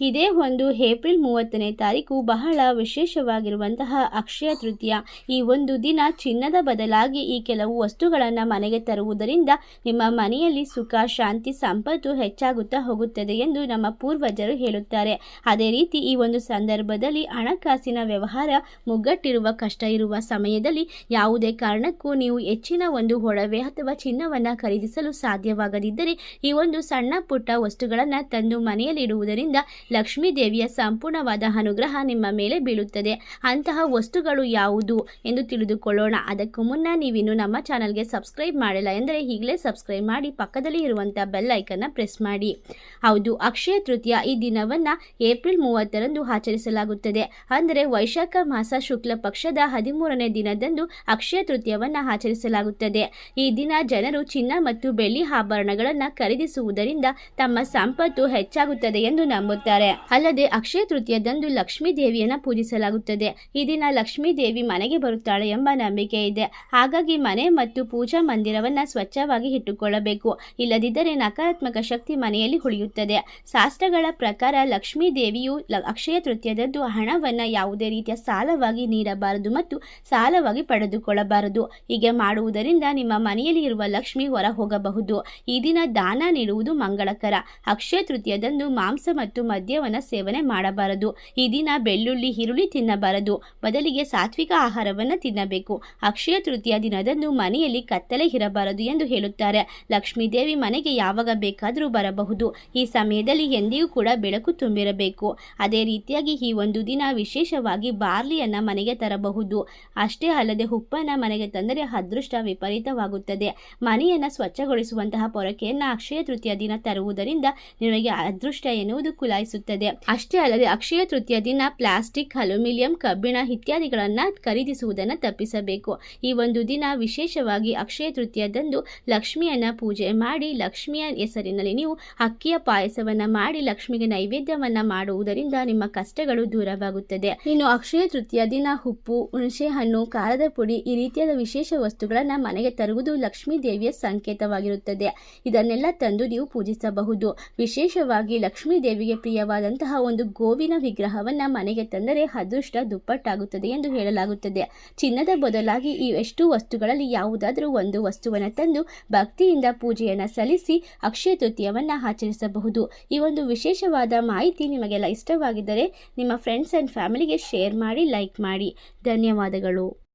ಇದೇ ಒಂದು ಏಪ್ರಿಲ್ ಮೂವತ್ತನೇ ತಾರೀಕು ಬಹಳ ವಿಶೇಷವಾಗಿರುವಂತಹ ಅಕ್ಷಯ ತೃತೀಯ. ಈ ಒಂದು ದಿನ ಚಿನ್ನದ ಬದಲಾಗಿ ಈ ಕೆಲವು ವಸ್ತುಗಳನ್ನು ಮನೆಗೆ ತರುವುದರಿಂದ ನಿಮ್ಮ ಮನೆಯಲ್ಲಿ ಸುಖ, ಶಾಂತಿ, ಸಂಪತ್ತು ಹೆಚ್ಚಾಗುತ್ತಾ ಹೋಗುತ್ತದೆ ಎಂದು ನಮ್ಮ ಪೂರ್ವಜರು ಹೇಳುತ್ತಾರೆ. ಅದೇ ರೀತಿ ಈ ಒಂದು ಸಂದರ್ಭದಲ್ಲಿ ಹಣಕಾಸಿನ ವ್ಯವಹಾರ ಮುಗ್ಗಟ್ಟಿರುವ ಕಷ್ಟ ಇರುವ ಸಮಯದಲ್ಲಿ ಯಾವುದೇ ಕಾರಣಕ್ಕೂ ನೀವು ಹೆಚ್ಚಿನ ಒಂದು ಒಡವೆ ಅಥವಾ ಚಿನ್ನವನ್ನು ಖರೀದಿಸಲು ಸಾಧ್ಯವಾಗದಿದ್ದರೆ ಈ ಒಂದು ಸಣ್ಣ ಪುಟ್ಟ ವಸ್ತುಗಳನ್ನು ತಂದು ಮನೆಯಲ್ಲಿ ಇಡುವುದರಿಂದ ಲಕ್ಷ್ಮೀ ದೇವಿಯ ಸಂಪೂರ್ಣವಾದ ಅನುಗ್ರಹ ನಿಮ್ಮ ಮೇಲೆ ಬೀಳುತ್ತದೆ. ಅಂತಹ ವಸ್ತುಗಳು ಯಾವುದು ಎಂದು ತಿಳಿದುಕೊಳ್ಳೋಣ. ಅದಕ್ಕೂ ಮುನ್ನ ನೀವಿನ್ನು ನಮ್ಮ ಚಾನಲ್ಗೆ ಸಬ್ಸ್ಕ್ರೈಬ್ ಮಾಡಿಲ್ಲ ಎಂದರೆ ಈಗಲೇ ಸಬ್ಸ್ಕ್ರೈಬ್ ಮಾಡಿ ಪಕ್ಕದಲ್ಲಿ ಇರುವಂಥ ಬೆಲ್ ಐಕನ್ನ ಪ್ರೆಸ್ ಮಾಡಿ. ಹೌದು, ಅಕ್ಷಯ ತೃತೀಯ ಈ ದಿನವನ್ನು ಏಪ್ರಿಲ್ ಮೂವತ್ತರಂದು ಆಚರಿಸಲಾಗುತ್ತದೆ. ಅಂದರೆ ವೈಶಾಖ ಮಾಸ ಶುಕ್ಲ ಪಕ್ಷದ ಹದಿಮೂರನೇ ದಿನದಂದು ಅಕ್ಷಯ ತೃತೀಯವನ್ನು ಆಚರಿಸಲಾಗುತ್ತದೆ. ಈ ದಿನ ಜನರು ಚಿನ್ನ ಮತ್ತು ಬೆಳ್ಳಿ ಆಭರಣಗಳನ್ನು ಖರೀದಿಸುವುದರಿಂದ ತಮ್ಮ ಸಂಪತ್ತು ಹೆಚ್ಚಾಗುತ್ತದೆ ಎಂದು ನಂಬುತ್ತಾರೆ. ಅಲ್ಲದೆ ಅಕ್ಷಯ ತೃತೀಯದಂದು ಲಕ್ಷ್ಮೀ ದೇವಿಯನ್ನ ಪೂಜಿಸಲಾಗುತ್ತದೆ. ಈ ದಿನ ಲಕ್ಷ್ಮೀ ದೇವಿ ಮನೆಗೆ ಬರುತ್ತಾಳೆ ಎಂಬ ನಂಬಿಕೆ ಇದೆ. ಹಾಗಾಗಿ ಮನೆ ಮತ್ತು ಪೂಜಾ ಮಂದಿರವನ್ನ ಸ್ವಚ್ಛವಾಗಿ ಇಟ್ಟುಕೊಳ್ಳಬೇಕು. ಇಲ್ಲದಿದ್ದರೆ ನಕಾರಾತ್ಮಕ ಶಕ್ತಿ ಮನೆಯಲ್ಲಿ ಉಳಿಯುತ್ತದೆ. ಶಾಸ್ತ್ರಗಳ ಪ್ರಕಾರ ಲಕ್ಷ್ಮೀ ದೇವಿಯು ಅಕ್ಷಯ ತೃತೀಯದಂದು ಹಣವನ್ನ ಯಾವುದೇ ರೀತಿಯ ಸಾಲವಾಗಿ ನೀಡಬಾರದು ಮತ್ತು ಸಾಲವಾಗಿ ಪಡೆದುಕೊಳ್ಳಬಾರದು. ಹೀಗೆ ಮಾಡುವುದರಿಂದ ನಿಮ್ಮ ಮನೆಯಲ್ಲಿ ಇರುವ ಲಕ್ಷ್ಮಿ ಹೊರ ಹೋಗಬಹುದು ಈ ದಿನ ದಾನ ನೀಡುವುದು ಮಂಗಳಕರ. ಅಕ್ಷಯ ತೃತೀಯದಂದು ಮಾಂಸ ಮತ್ತು ಮದ್ಯವನ್ನು ಸೇವನೆ ಮಾಡಬಾರದು. ಈ ದಿನ ಬೆಳ್ಳುಳ್ಳಿ, ಈರುಳ್ಳಿ ತಿನ್ನಬಾರದು. ಬದಲಿಗೆ ಸಾತ್ವಿಕ ಆಹಾರವನ್ನು ತಿನ್ನಬೇಕು. ಅಕ್ಷಯ ತೃತೀಯ ದಿನದಂದು ಮನೆಯಲ್ಲಿ ಕತ್ತಲೆ ಇರಬಾರದು ಎಂದು ಹೇಳುತ್ತಾರೆ. ಲಕ್ಷ್ಮೀ ದೇವಿ ಮನೆಗೆ ಯಾವಾಗ ಬೇಕಾದರೂ ಬರಬಹುದು. ಈ ಸಮಯದಲ್ಲಿ ಎಂದಿಗೂ ಕೂಡ ಬೆಳಕು ತುಂಬಿರಬೇಕು. ಅದೇ ರೀತಿಯಾಗಿ ಈ ಒಂದು ದಿನ ವಿಶೇಷವಾಗಿ ಬಾರ್ಲಿಯನ್ನು ಮನೆಗೆ ತರಬಹುದು. ಅಷ್ಟೇ ಅಲ್ಲದೆ ಉಪ್ಪನ್ನು ಮನೆಗೆ ತಂದರೆ ಅದೃಷ್ಟ ವಿಪರೀತವಾಗುತ್ತದೆ. ಮನೆಯನ್ನು ಸ್ವಚ್ಛಗೊಳಿಸುವಂತಹ ಪೊರಕೆಯನ್ನು ಅಕ್ಷಯ ತೃತೀಯ ದಿನ ತರುವುದರಿಂದ ನಿಮಗೆ ಅದೃಷ್ಟ ಎನ್ನುವುದು ಕುಲಾಯಿಸುತ್ತದೆ. ಅಷ್ಟೇ ಅಲ್ಲದೆ ಅಕ್ಷಯ ತೃತೀಯ ದಿನ ಪ್ಲಾಸ್ಟಿಕ್, ಅಲ್ಯೂಮಿನಿಯಂ, ಕಬ್ಬಿಣ ಇತ್ಯಾದಿಗಳನ್ನು ಖರೀದಿಸುವುದನ್ನು ತಪ್ಪಿಸಬೇಕು. ಈ ಒಂದು ದಿನ ವಿಶೇಷವಾಗಿ ಅಕ್ಷಯ ತೃತೀಯದಂದು ಲಕ್ಷ್ಮಿಯನ್ನ ಪೂಜೆ ಮಾಡಿ ಲಕ್ಷ್ಮಿಯ ಹೆಸರಿನಲ್ಲಿ ನೀವು ಅಕ್ಕಿಯ ಪಾಯಸವನ್ನ ಮಾಡಿ ಲಕ್ಷ್ಮಿಗೆ ನೈವೇದ್ಯವನ್ನ ಮಾಡುವುದರಿಂದ ನಿಮ್ಮ ಕಷ್ಟಗಳು ದೂರವಾಗುತ್ತದೆ. ಇನ್ನು ಅಕ್ಷಯ ತೃತೀಯ ದಿನ ಉಪ್ಪು, ಹುಣಸೆ ಹಣ್ಣು, ಖಾರದ ಪುಡಿ ಈ ರೀತಿಯಾದ ವಿಶೇಷ ವಸ್ತುಗಳನ್ನ ಮನೆಗೆ ತರುವುದು ಲಕ್ಷ್ಮೀ ದೇವಿಯ ಸಂಕೇತವಾಗಿರುತ್ತದೆ. ಇದನ್ನೆಲ್ಲ ತಂದು ನೀವು ಪೂಜಿಸಬಹುದು. ವಿಶೇಷವಾಗಿ ಲಕ್ಷ್ಮೀ ದೇವಿಗೆ ಪ್ರಿಯವಾದಂತಹ ಒಂದು ಗೋವಿನ ವಿಗ್ರಹವನ್ನ ಮನೆಗೆ ತಂದರೆ ಅದೃಷ್ಟ ದುಪ್ಪಟ್ಟಾಗುತ್ತದೆ ಎಂದು ಹೇಳಲಾಗುತ್ತದೆ. ಚಿನ್ನದ ಬದಲಾಗಿ ಈ ಎಷ್ಟು ವಸ್ತುಗಳಲ್ಲಿ ಯಾವುದಾದರೂ ಒಂದು ವಸ್ತುವನ್ನು ತಂದು ಭಕ್ತಿಯಿಂದ ಪೂಜೆಯನ್ನು ಸಲ್ಲಿಸಿ ಅಕ್ಷಯ ತೃತೀಯವನ್ನು ಆಚರಿಸಬಹುದು. ಈ ಒಂದು ವಿಶೇಷವಾದ ಮಾಹಿತಿ ನಿಮಗೆಲ್ಲ ಇಷ್ಟವಾಗಿದ್ದರೆ ನಿಮ್ಮ ಫ್ರೆಂಡ್ಸ್ ಆ್ಯಂಡ್ ಫ್ಯಾಮಿಲಿಗೆ ಶೇರ್ ಮಾಡಿ ಲೈಕ್ ಮಾಡಿ. ಧನ್ಯವಾದಗಳು.